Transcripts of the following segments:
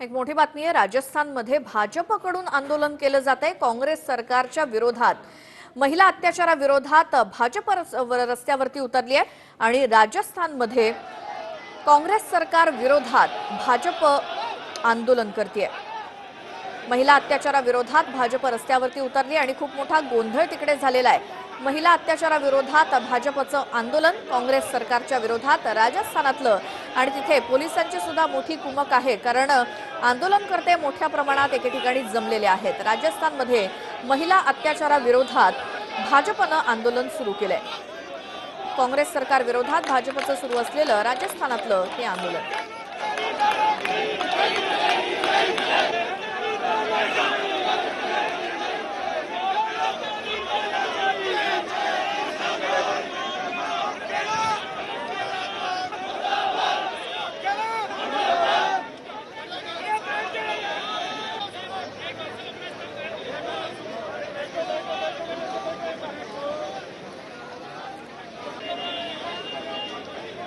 एक मोठी बातमी आहे राजस्थानमध्ये भाजपकडून आंदोलन केलं जात आहे काँग्रेस सरकारच्या विरोधात. महिला अत्याचाराविरोधात भाजप रस- रस्त्यावरती उतरली आहे आणि राजस्थानमध्ये काँग्रेस सरकार विरोधात भाजप आंदोलन करते महिला अत्याचाराविरोधात भाजप रस्त्यावरती उतरली आणि खूप मोठा गोंधळ तिकडे झालेला आहे. महिला अत्याचाराविरोधात भाजपचं आंदोलन काँग्रेस सरकारच्या विरोधात राजस्थानातलं आणि तिथे पोलिसांची सुद्धा मोठी कुमक आहे. कारण आंदोलनकर्ते मोठ्या प्रमाणात एके ठिकाणी जमलेले आहेत. राजस्थानमध्ये महिला अत्याचाराविरोधात भाजपनं आंदोलन सुरू केलंय. काँग्रेस सरकार विरोधात भाजपचं सुरू असलेलं राजस्थानातलं हे आंदोलन.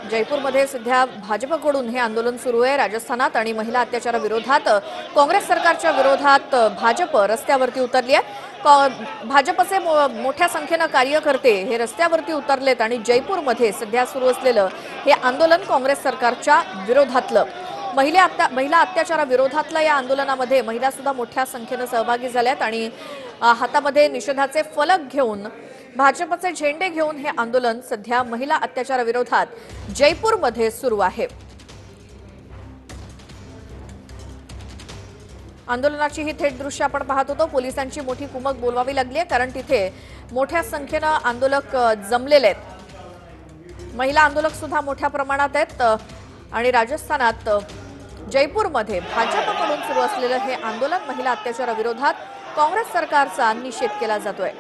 जयपूरमध्ये सध्या भाजपकडून हे आंदोलन सुरू आहे. राजस्थानात आणि महिला अत्याचाराविरोधात काँग्रेस सरकारच्या विरोधात भाजप रस्त्यावरती उतरली आहे. भाजपचे मो- मोठ्या संख्येनं कार्यकर्ते हे रस्त्यावरती उतरलेत आणि जयपूरमध्ये सध्या सुरू असलेलं हे आंदोलन काँग्रेस सरकारच्या विरोधातलं. महिला अत्या महिला अत्याचाराविरोधातल्या या आंदोलनामध्ये महिला सुद्धा मोठ्या संख्येनं सहभागी झाल्यात आणि हातामध्ये निषेधाचे फलक घेऊन भाजपचे झेंडे घेऊन हे आंदोलन सध्या महिला अत्याचाराविरोधात जयपूरमध्ये सुरू आहे. आंदोलनाची ही थेट दृश्य आपण पाहत होतो. पोलिसांची मोठी कुमक बोलवावी लागली आहे कारण तिथे मोठ्या संख्येनं आंदोलक जमलेले आहेत. महिला आंदोलक सुद्धा मोठ्या प्रमाणात आहेत आणि राजस्थानात जयपूरमध्ये भाजपकडून सुरू असलेलं हे आंदोलन महिला अत्याचाराविरोधात काँग्रेस सरकारचा निषेध केला जातोय.